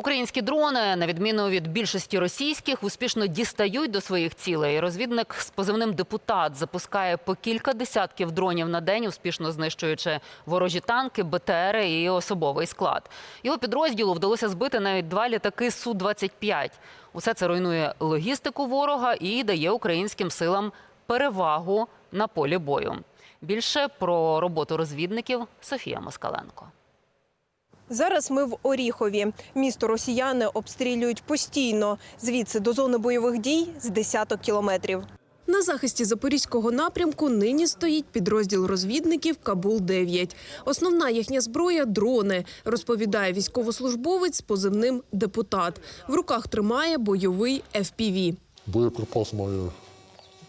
Українські дрони, на відміну від більшості російських, успішно дістають до своїх цілей. Розвідник з позивним депутат запускає по кілька десятків дронів на день, успішно знищуючи ворожі танки, БТРи і особовий склад. Його підрозділу вдалося збити навіть два літаки су 25 Усе це руйнує логістику ворога і дає українським силам перевагу на полі бою. Більше про роботу розвідників Софія Москаленко. Зараз ми в Оріхові. Місто росіяни обстрілюють постійно. Звідси до зони бойових дій з десяток кілометрів. На захисті запорізького напрямку нині стоїть підрозділ розвідників Кабул-9. Основна їхня зброя дрони, розповідає військовослужбовець з позивним депутат. В руках тримає бойовий FPV. Боєприпас має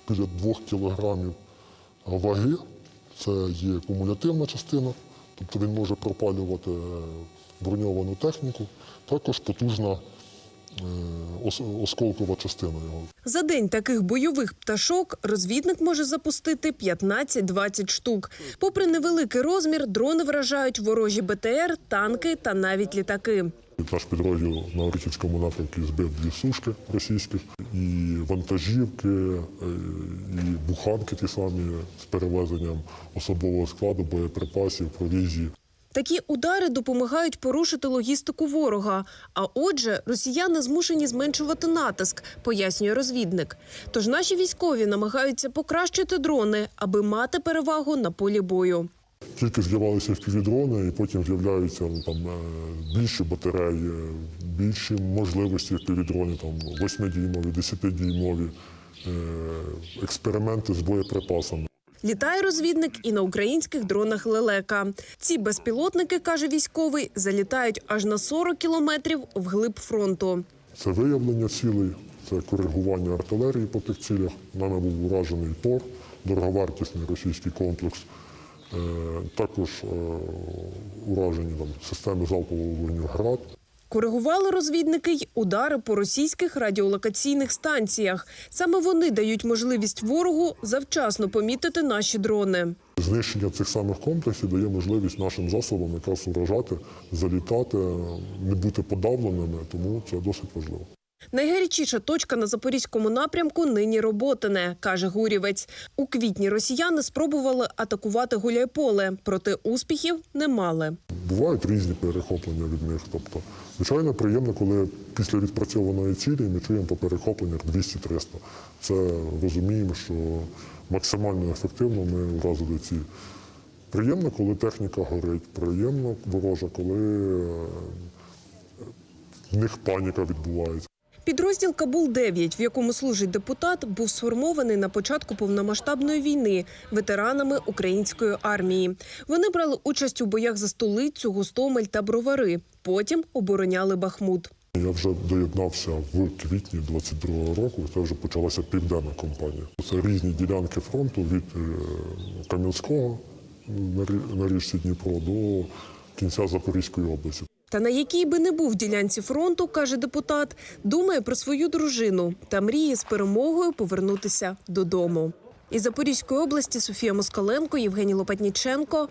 біля 2 кілограмів ваги. Це є кумулятивна частина, тобто він може пропалювати е, броньовану техніку. Також потужна е, осколкова частина його. За день таких бойових пташок розвідник може запустити 15-20 штук. Попри невеликий розмір, дрони вражають ворожі БТР, танки та навіть літаки. Наш підрозділ на Оріхівському напрямку збив дві сушки російських, і вантажівки, е, і буханки ті самі з перевезенням особового складу, боєприпасів, провізії. Такі удари допомагають порушити логістику ворога. А отже, росіяни змушені зменшувати натиск, пояснює розвідник. Тож наші військові намагаються покращити дрони, аби мати перевагу на полі бою. Тільки з'явилися впівдрони, і потім з'являються ну, там е, більші батареї, більші можливості впівдронів, там 8-дюймові, 10-дюймові, е, експерименти з боєприпасами. Літає розвідник і на українських дронах лелека. Ці безпілотники, каже військовий, залітають аж на 40 кілометрів вглиб фронту. Це виявлення цілей, це коригування артилерії по тих цілях. Нами був уражений ТОР, дороговартісний російський комплекс. Е, Також е, уражені там, системи залпового вогню «Град». Коригували розвідники й удари по російських радіолокаційних станціях. Саме вони дають можливість ворогу завчасно помітити наші дрони. Знищення цих самих комплексів дає можливість нашим засобам якраз уражати, залітати, не бути подавленими, тому це досить важливо. Найгарячіша точка на запорізькому напрямку нині Роботине, каже Гурівець. У квітні росіяни спробували атакувати Гуляйполе, проте успіхів не мали. Бувають різні перехоплення від них. Тобто, звичайно, приємно, коли після відпрацьованої цілі ми чуємо по перехопленнях 200-300. Це розуміємо, що максимально ефективно ми вразили ці. Приємно, коли техніка горить, приємно ворожа, коли е, в них паніка відбувається. Підрозділ Кабул-9, в якому служить депутат, був сформований на початку повномасштабної війни ветеранами української армії. Вони брали участь у боях за столицю, Гостомель та Бровари. Потім обороняли Бахмут. Я вже доєднався в квітні 22-го року. Це вже почалася південна кампанія. Це різні ділянки фронту від е, Кам'янського на річці Дніпро до кінця Запорізької області. Та на якій би не був ділянці фронту, каже депутат, думає про свою дружину та мріє з перемогою повернутися додому. Із Запорізької області Софія Москаленко, Євгеній Лопатніченко.